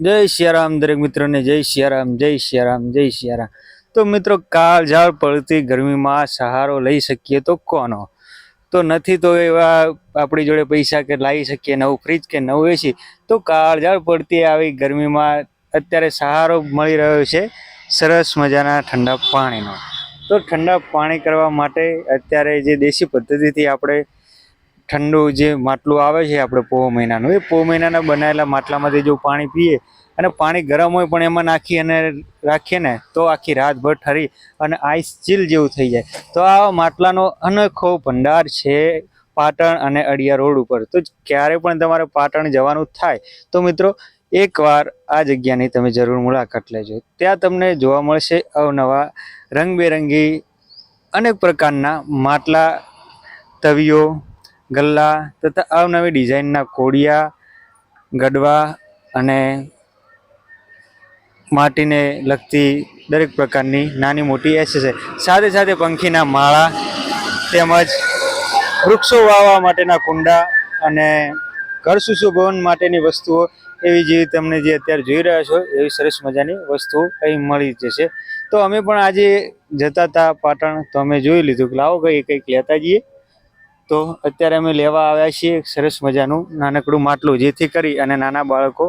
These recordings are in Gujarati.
જય સિયારામ, દરેક મિત્રોને જય સિયારામ જય સિયારામ જય સિયારામ. તો મિત્રો, કાળઝાળ પડતી ગરમીમાં સહારો લઈ શકીએ તો કોનો? તો નથી તો એવા આપણી જોડે પૈસા કે લાવી શકીએ, નવું ફ્રીજ કે નવું એસી તો કાળઝાળ પડતી આવી ગરમીમાં અત્યારે સહારો મળી રહ્યો છે સરસ મજાના ઠંડા પાણીનો. તો ઠંડા પાણી કરવા માટે અત્યારે જે દેશી પદ્ધતિથી આપણે ઠંડુ જે માટલું આવે છે આપણે પોહ મહિનાનું, એ પોહ મહિનાના બનાવેલા માટલામાંથી જો પાણી પીએ અને પાણી ગરમ હોય પણ એમાં નાખી અને રાખીએ ને, તો આખી રાતભર ઠરી અને આઈસ ચીલ જેવું થઈ જાય. તો આ માટલાનો અનોખો ભંડાર છે પાટણ અને અડિયા રોડ ઉપર. તો ક્યારે પણ તમારે પાટણ જવાનું થાય, તો મિત્રો એકવાર આ જગ્યાની તમે જરૂર મુલાકાત લેજો. ત્યાં તમને જોવા મળશે અવનવા રંગબેરંગી અનેક પ્રકારના માટલા, તવીઓ ગલ્લા તથા અવનવી ડિઝાઇનના કોડિયા, ગડવા અને માટીને લગતી દરેક પ્રકારની નાની મોટી એસેસરી સાથે સાથે પંખીના માળા તેમજ વૃક્ષો વાવવા માટેના કુંડા અને ઘર સુશોભન માટેની વસ્તુઓ એવી જેવી તમને જે અત્યારે જોઈ રહ્યા છો, એવી સરસ મજાની વસ્તુઓ અહીં મળી જશે. તો અમે પણ આજે જતા હતા પાટણ, તો અમે જોઈ લીધું કે લાવો કંઈ કંઈક લેતા જઈએ. તો અત્યારે અમે લેવા આવ્યા છીએ સરસ મજાનું નાનકડું માટલું, જેથી કરી અને નાના બાળકો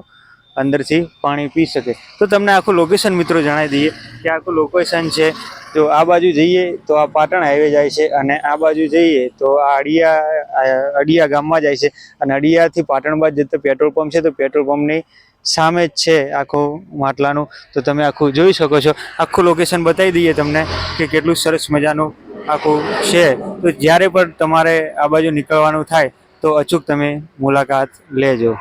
અંદરથી પાણી પી શકે. તો તમને આખું લોકેશન મિત્રો જણાવી દઈએ કે આખું લોકેશન છે. જો આ બાજુ જઈએ તો આ પાટણ હાઈવે જાય છે અને આ બાજુ જઈએ તો આ અડિયા અડિયા ગામમાં જાય છે. અને અડિયાથી પાટણ બાદ જતો પેટ્રોલ પંપ છે તો પેટ્રોલ પંપની સામે જ છે આખું માટલાનું. તો તમે આખું જોઈ શકો છો. આખું લોકેશન બતાવી દઈએ તમને કે કેટલું સરસ મજાનું આખું છે, તો જ્યારે પણ તમારે આ બાજુ નીકળવાનું થાય, તો અચૂક તમે મુલાકાત લેજો.